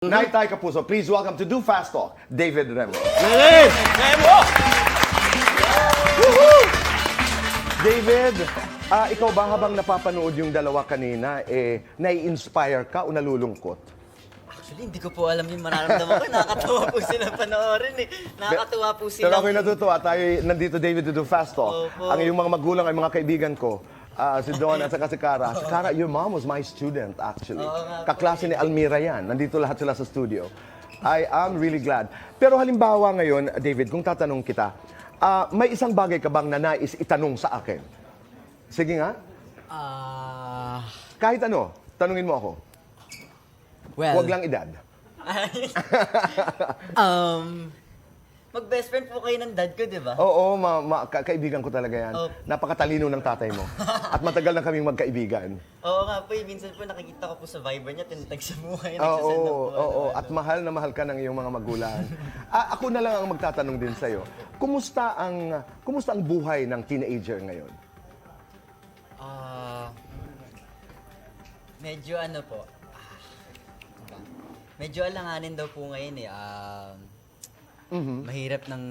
Night Tay Kapuso, please welcome to Do Fast Talk, David Remo. David! Remo! David, ah, ikaw ba habang napapanood yung dalawa kanina, eh, nai-inspire ka o nalulungkot? Actually, hindi ko po alam yung mararamdaman ko. Nakakatawa po sila panoorin eh. Nakakatuwa po sila. Pero ako'y natutuwa. Tayo nandito, David, to Do Fast Talk. Opo. Ang iyong mga magulang ay mga kaibigan ko. Ah, si Don at saka si Cara. Si Cara, your mom was my student, actually. Kaklase ni Almira yan. Nandito lahat sila sa studio. I am really glad. Pero halimbawa ngayon, David, kung tatanong kita, ah, may isang bagay ka bang na nais itanong sa akin? Sige nga. Ah... Kahit ano, tanungin mo ako. well... Huwag lang edad. um... Mag-best friend po kayo ng dad ko, di ba? Oo, ma- ma- ka- kaibigan ko talaga yan. Opo. Napakatalino ng tatay mo. At matagal na kaming magkaibigan. Oo nga po, eh, minsan po nakikita ko po sa Viber niya, tinatag sa buhay, Oo, nagsasend oo, po, oo. ano, At mahal na mahal ka ng iyong mga magulang. ah, ako na lang ang magtatanong din sa'yo. Kumusta ang, kumusta ang buhay ng teenager ngayon? Ah... medyo ano po, ah, ano ba? medyo alanganin daw po ngayon eh. Um, Mahirap ng...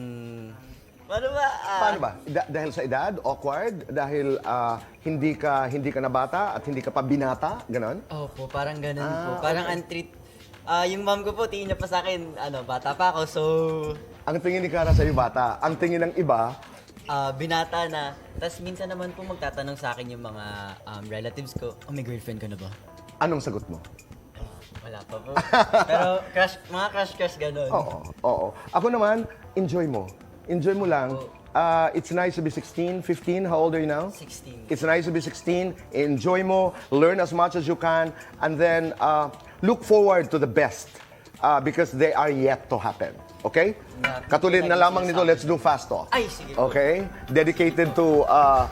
Ano ba? Ah, Paano ba? Da- dahil sa edad? Awkward? Dahil ah, hindi ka hindi ka na bata at hindi ka pa binata? Ganon? Opo, parang ganun Ah, po. Parang untreat. Ah, yung mom ko po, tingin niya pa sa akin, ano, bata pa ako, so, Ang tingin ni Cara sa'yo bata. Ang tingin ng iba, ah, binata na. Tapos minsan naman po magtatanong sa akin yung mga um, relatives ko, oh, may girlfriend ka na ba? anong sagot mo? Wala pa po. Pero crush, mga crush-crush ganun. Oo, oo. Ako naman, enjoy mo. Enjoy mo lang. Ah, it's nice to be 16, 15. How old are you now? 16. It's nice to be 16. Enjoy mo. Learn as much as you can. And then uh, look forward to the best uh, because they are yet to happen. Okay? Katulad na lamang nito, let's do fast talk. Ay, sige po. Okay? Dedicated to uh,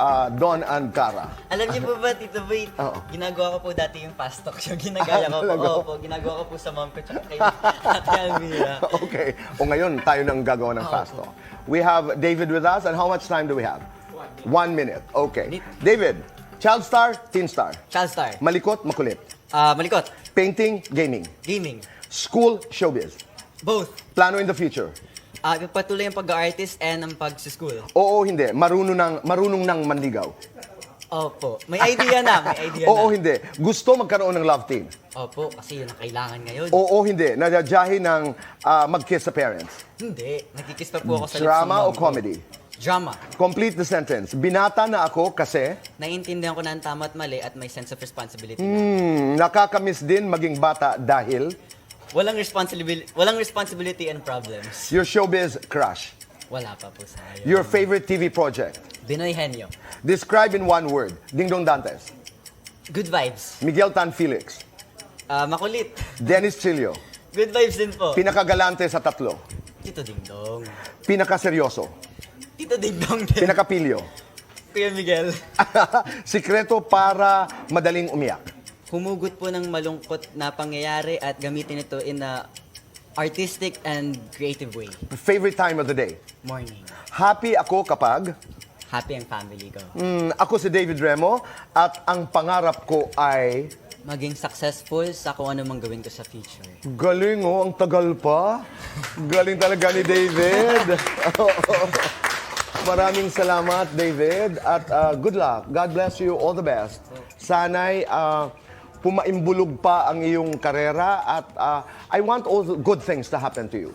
uh, Don and Cara. Alam niyo po ba, Tito Boy, Oo. ginagawa ko po dati yung fast talk show. Ginagaya ko po. Talaga? Opo, ginagawa ko po sa mom ko tsaka kay Ate Almira. okay. O ngayon, tayo nang gagawa ng fast talk. We have David with us, and how much time do we have? One minute. Okay. David, child star, teen star. Child star. Malikot, makulit. Ah, malikot. Painting, gaming. Gaming. School, showbiz. Both. Plano in the future. Ah, patuloy ang pag-artist and ang pag-school. Oo, hindi. Marunong ng, marunong ng manligaw. Opo. May idea na, may idea Oo, na. hindi. Gusto magkaroon ng love team. Opo, kasi yun ang kailangan ngayon. Oo, hindi. Nadadyahin ng ah, mag-kiss sa parents. Hindi. Nagkikiss pa po ako sa lips ng Drama mom o ko. comedy? Drama. Complete the sentence. Binata na ako kasi Naiintindihan ko na ang tama at mali at may sense of responsibility. hmm, nakakamiss din maging bata dahil Walang responsibility, walang responsibility and problems. your showbiz crush. Wala pa po sa ngayon. Your favorite TV project. Binoy Henyo. Describe in one word. Ding Dong Dantes. Good vibes. Miguel Tan Felix. Ah, makulit. Dennis Chilio. Good vibes din po. Pinakagalante sa tatlo. Tito Ding Dong. Pinakaseryoso. Tito Ding Dong din. Pinakapilyo. Kuya Miguel. Sikreto para madaling umiyak. Humugot po ng malungkot na pangyayari at gamitin ito in a artistic and creative way. Favorite time of the day. Morning. Happy ako kapag Happy ang family ko. mm, ako si David Remo at ang pangarap ko ay Maging successful sa kung ano mang gawin ko sa future. galing oh, ang tagal pa. Galing talaga ni David. Maraming salamat, David. At uh, good luck. God bless you. All the best. Sana'y uh, pumaimbulog pa ang iyong karera at uh, I want all good things to happen to you.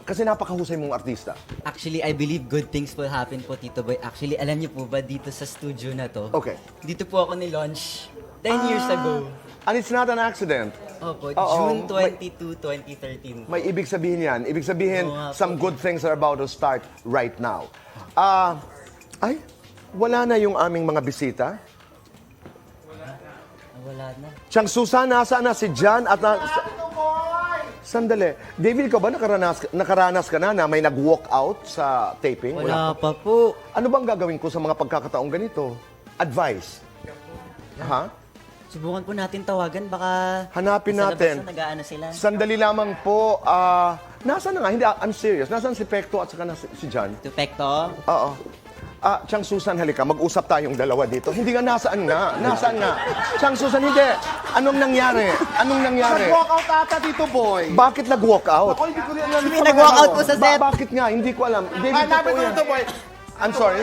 Kasi napakahusay mong artista. Actually, I believe good things will happen po, Tito Boy. Actually, alam niyo po ba dito sa studio na to? Okay. Dito po ako ni-launch 10 years ago. And it's not an accident. Opo, Oo, June may- 22, 2013. May ibig sabihin yan. Ibig sabihin, Oo nga po. some good things are about to start right now. Ah, ay, wala na yung aming mga bisita. Ah, Wala na. Siyang Susan, nasa na si John at na, sa- Sandali. David, ikaw ba nakaranas, nakaranas ka na na may nag-walk out sa taping? Wala pa po. Ano bang gagawin ko sa mga pagkakataong ganito? Advice. Ha? Subukan po natin tawagan, baka... Hanapin sa natin. labas na nag-aano sila. Sandali lamang po. ah, nasaan na nga? Hindi, I'm serious. Nasaan si Pekto at saka na si, si John? Tupekto? Oo. Ah, Chang Susan, halika, mag-usap tayong dalawa dito. Hindi nga, nasaan nga? Nasaan nga? Chang Susan, hindi. Anong nangyari? Anong nangyari? Nag-walk out ata dito, boy. Bakit nag-walk out? Ako, hindi ko rin alam. May nag-walk out po sa Ba- set. bakit nga? Hindi ko alam. David, Hanapin yan. dito, boy. I'm sorry?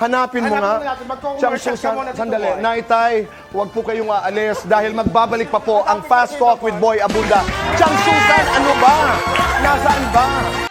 Hanapin mo nga. mo Chang Susan, sandali. Naitay, huwag po kayong aalis dahil magbabalik pa po ang Fast Talk with Boy Abunda. Chang Susan, ano ba? Nasaan ba?